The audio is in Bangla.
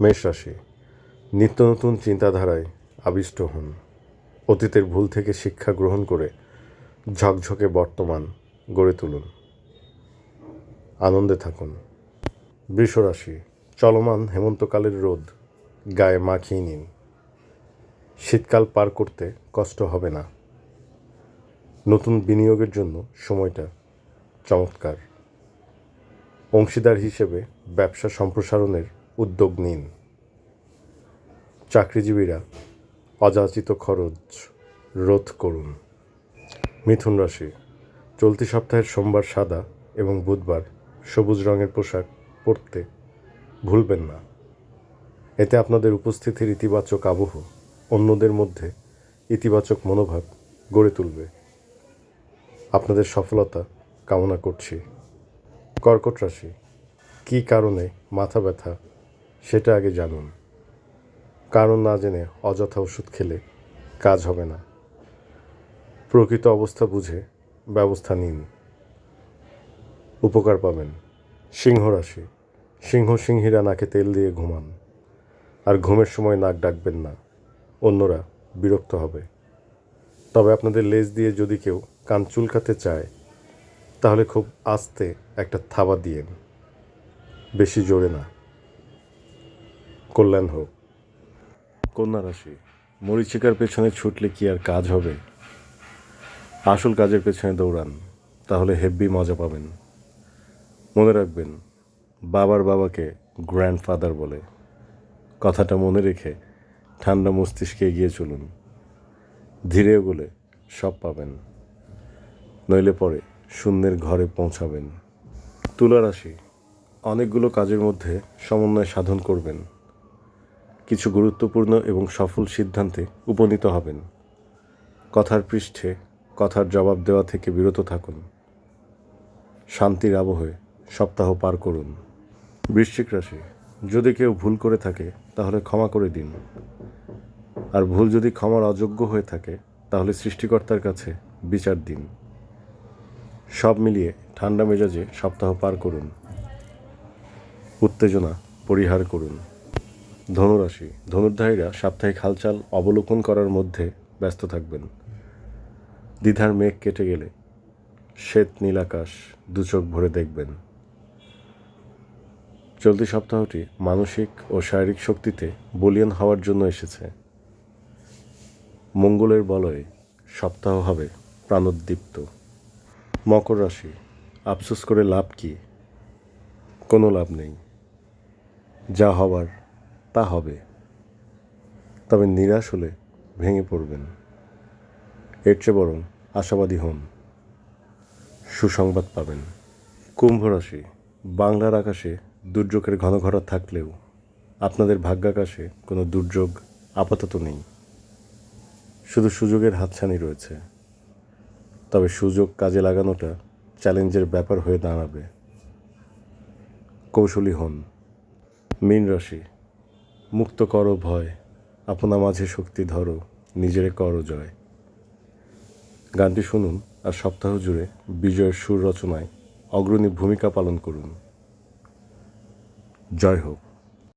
মেষ রাশি। নিত্য নতুন চিন্তাধারায় আবিষ্ট হন। অতীতের ভুল থেকে শিক্ষা গ্রহণ করে ঝকঝকে বর্তমান গড়ে তুলুন। আনন্দে থাকুন। বৃষরাশি চলমান হেমন্তকালের রোদ গায়ে মাখিয়ে নিন। শীতকাল পার করতে কষ্ট হবে না। নতুন বিনিয়োগের জন্য সময়টা চমৎকার। অংশীদার হিসেবে ব্যবসা সম্প্রসারণের উদ্যোগ নিন। চাকরিজীবীরা অযাচিত খরচ রোধ করুন। মিথুন রাশি, চলতি সপ্তাহের সোমবার সাদা এবং বুধবার সবুজ রঙের পোশাক পরতে ভুলবেন না। এতে আপনাদের উপস্থিতির ইতিবাচক আবহ অন্যদের মধ্যে ইতিবাচক মনোভাব গড়ে তুলবে। আপনাদের সফলতা কামনা করছি। কর্কট রাশি, কী কারণে মাথা ব্যথা সেটা আগে জানুন। কারণ না জেনে অযথা ওষুধ খেলে কাজ হবে না। প্রকৃত অবস্থা বুঝে ব্যবস্থা নিন। উপকার পাবেন। সিংহ রাশি। সিংহ সিংহীরা নাকে তেল দিয়ে ঘুমান। আর ঘুমের সময় নাক ডাকবেন না। অন্যরা বিরক্ত হবে। তবে আপনাদের লেজ দিয়ে যদি কেউ কান চুলকাতে চায়, তাহলে খুব আস্তে একটা থাবা দিয়েন। বেশি জোরে না। কল্যাণ হোক। কন্যা রাশি মরিচিকার পেছনে ছুটলে কি আর কাজ হবে? আসল কাজের পেছনে দৌড়ান, তাহলে হেব্বি মজা পাবেন। মনে রাখবেন, বাবার বাবাকে গ্র্যান্ডফাদার বলে। কথাটা মনে রেখে ঠান্ডা মস্তিষ্কে এগিয়ে চলুন। ধীরে এগোলে সব পাবেন। নইলে পরে শূন্যের ঘরে পৌঁছাবেন। তুলা রাশি, অনেকগুলো কাজের মধ্যে সমন্বয় সাধন করবেন। কিছু গুরুত্বপূর্ণ এবং সফল সিদ্ধান্তে উপনীত হবেন। কথার পৃষ্ঠে কথার জবাব দেওয়া থেকে বিরত থাকুন। শান্তির আবহে সপ্তাহ পার করুন। বৃশ্চিক রাশি, যদি কেউ ভুল করে থাকে, তাহলে ক্ষমা করে দিন। আর ভুল যদি ক্ষমার অযোগ্য হয়ে থাকে, তাহলে সৃষ্টিকর্তার কাছে বিচার দিন। সব মিলিয়ে ঠান্ডা মেজাজে সপ্তাহ পার করুন। উত্তেজনা পরিহার করুন। ধনুরাশি, ধনুর্ধারীরা সাপ্তাহিক হালচাল অবলোকন করার মধ্যে ব্যস্ত থাকবেন। দ্বিধার মেঘ কেটে গেলে শ্বেত নীলাকাশ দু চোখ ভরে দেখবেন। চলতি সপ্তাহটি মানসিক ও শারীরিক শক্তিতে বলিয়ান হওয়ার জন্য এসেছে। মঙ্গলের বলয়ে সপ্তাহ হবে প্রাণোদ্দীপ্ত। মকর রাশি, আফসোস করে লাভ কি? কোনো লাভ নেই। যা হবার তা হবে। তবে নিরাশ হলে ভেঙে পড়বেন। এর চেয়ে বরং আশাবাদী হন। সুসংবাদ পাবেন। কুম্ভ রাশি, বাংলার আকাশে দুর্যোগের ঘন ঘটা থাকলেও আপনাদের ভাগ্যাকাশে কোনো দুর্যোগ আপাতত নেই। শুধু সুযোগের হাতছানি রয়েছে। তবে সুযোগ কাজে লাগানোটা চ্যালেঞ্জের ব্যাপার হয়ে দাঁড়াবে। কৌশলী হন। মীন রাশি মুক্ত করো ভয়, আপনা মাঝে শক্তি ধরো, নিজেরে করো জয়। গানটি শুনুন আর সপ্তাহ জুড়ে বিজয়ের সুর রচনায় অগ্রণী ভূমিকা পালন করুন। জয় হোক।